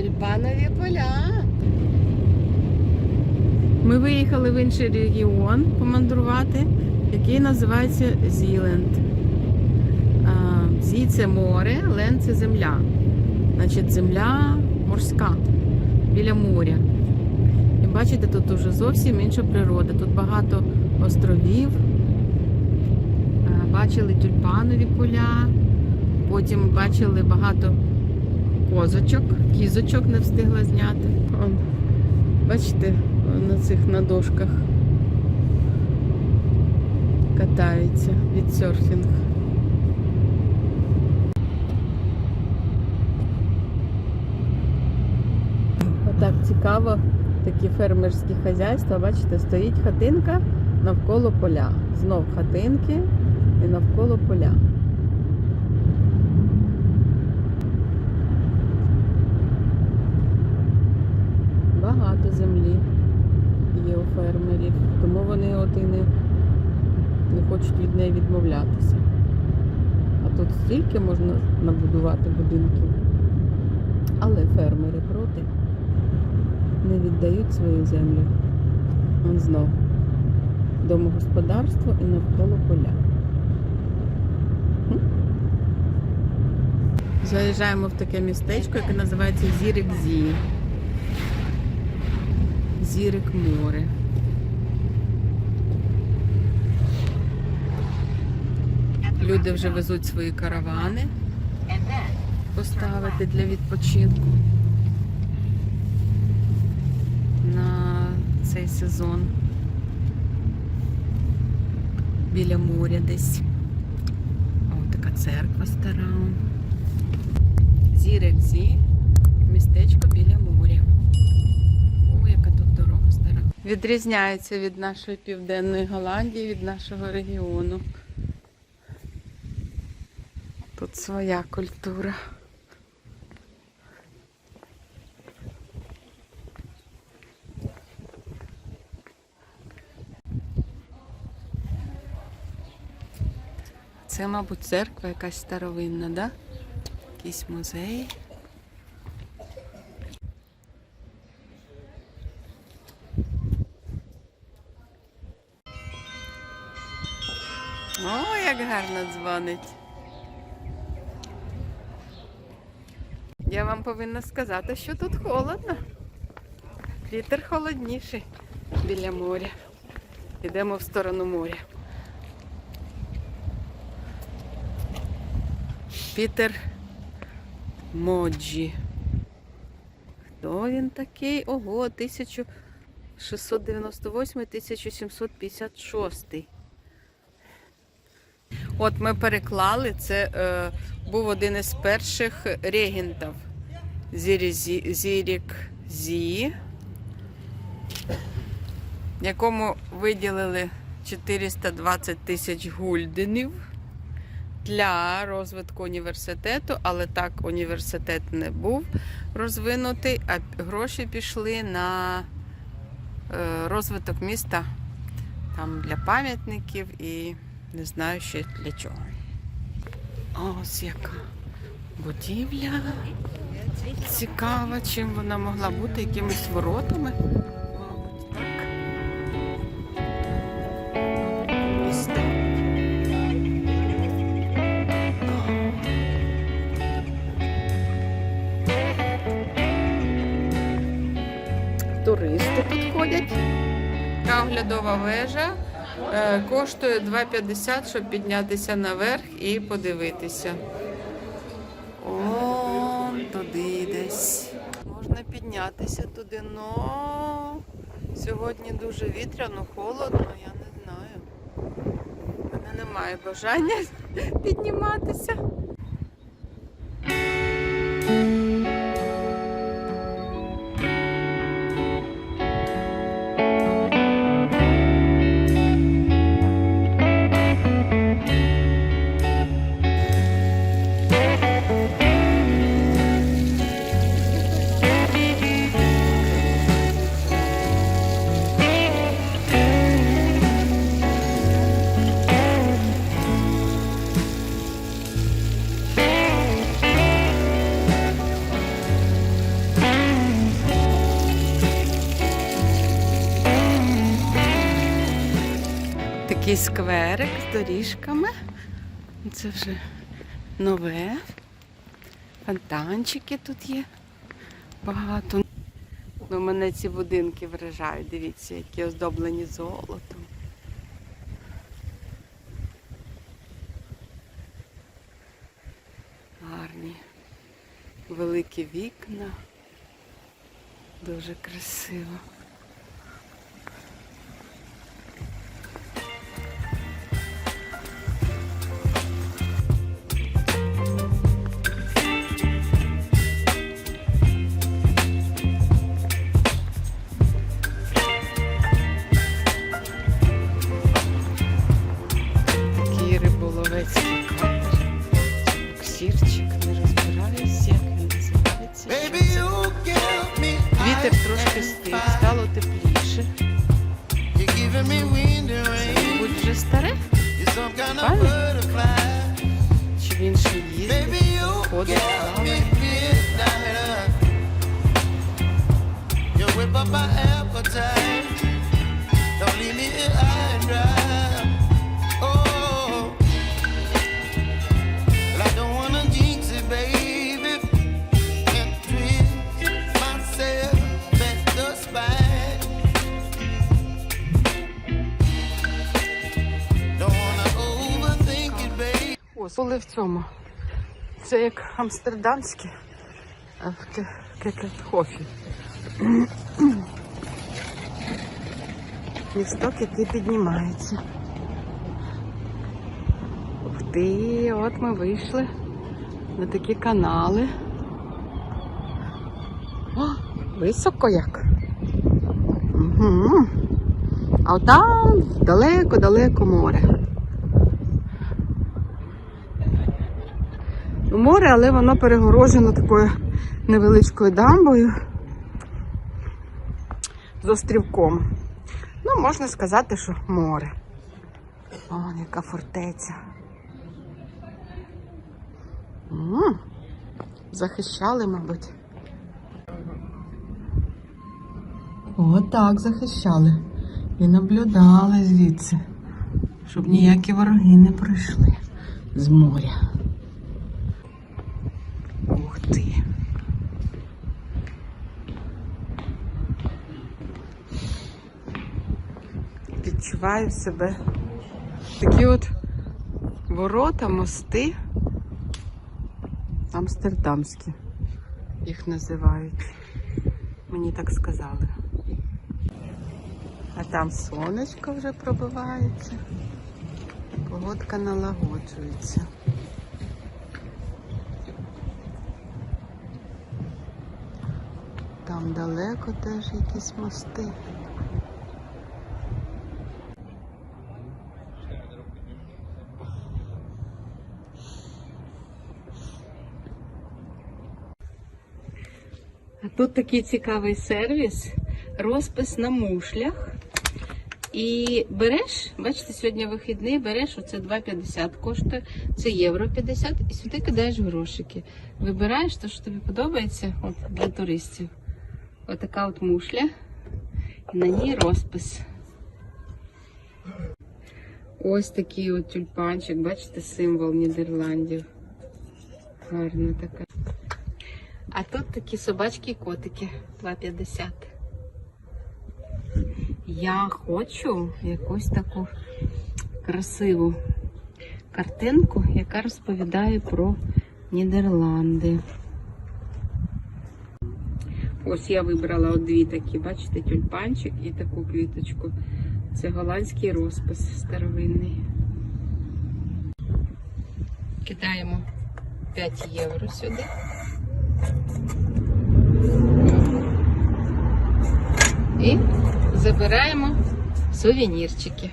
Тюльпанові поля. Ми виїхали в інший регіон помандрувати, який називається Зіленд. Зі це море, Лен це земля. Значить, земля морська, біля моря. І бачите, тут уже зовсім інша природа. Тут багато островів. Бачили тюльпанові поля, потім бачили багато козочок, кізочок не встигла зняти. Он, бачите, на цих на дошках катаються від серфінг. Отак цікаво, такі фермерські хазяйства. Бачите, стоїть хатинка навколо поля. Знов хатинки і навколо поля. Багато землі є у фермерів, тому вони от і не, не хочуть від неї відмовлятися. А тут стільки можна набудувати будинків. Але фермери проти не віддають свою землю. Он знов. Домогосподарство і навколо поля. Заїжджаємо в таке містечко, яке називається Зірик-Зі. Зірик море. Люди вже везуть свої каравани поставити для відпочинку на цей сезон біля моря десь. О, така церква стара. Зірик Зі, містечко біля моря. О, яка тут дорога стара. Відрізняється від нашої південної Голландії, від нашого регіону. Тут своя культура. Це, мабуть, церква якась старовинна, да? Якийсь музей. О, гарно дзвонить. Я вам повинна сказати, що тут холодно. Вітер холодніший біля моря. Йдемо в сторону моря. Пітер Моджі. Хто він такий? Ого, 1698-1756. От ми переклали, це е, був один із перших регентів. Зірі, Зі- Зірік Зі, якому виділили 420 тисяч гульденів для розвитку університету, але так університет не був розвинутий, а гроші пішли на е, розвиток міста там для пам'ятників і не знаю ще для чого. Ось яка будівля. Цікава, чим вона могла бути, якимись воротами. Туристи тут ходять. Така оглядова вежа. Е, Коштує 2,50, щоб піднятися наверх і подивитися. О, туди десь. Можна піднятися туди, но сьогодні дуже вітряно, холодно, я не знаю. У мене немає бажання підніматися. Такий скверик з доріжками. Це вже нове. Фонтанчики тут є багато. Ну, мене ці будинки вражають. Дивіться, які оздоблені золотом. Гарні. Великі вікна. Дуже красиво. Var mı? You Whip up my ass. Були в цьому. Це як амстердамське Кекетхофі. Місток, який піднімається. Ух ти, от ми вийшли на такі канали. О, високо як. Угу. А там далеко-далеко море. Ну, море, але воно перегорожено такою невеличкою дамбою з острівком. Ну, можна сказати, що море. О, яка фортеця. М, Захищали, мабуть. О, так, захищали. І наблюдали звідси, щоб ніякі вороги не прийшли з моря. Ух ти. Відчуваю себе. Такі от ворота, мости. Амстердамські їх називають. Мені так сказали. А там сонечко вже пробивається. Погодка налагоджується. Там далеко теж якісь мости. А тут такий цікавий сервіс, розпис на мушлях. І береш, бачите, сьогодні вихідний, береш оце 2,50 коштує, це євро 50, і сюди кидаєш грошики. Вибираєш те, що тобі подобається от, для туристів. Отака от мушля. І на ній розпис. Ось такий от тюльпанчик, бачите, символ Нідерландів. Гарна така. А тут такі собачки і котики 2,50. Я хочу якусь таку красиву картинку, яка розповідає про Нідерланди. Ось я вибрала от дві такі, бачите, тюльпанчик і таку квіточку. Це голландський розпис старовинний. Кидаємо 5 євро сюди. І забираємо сувенірчики.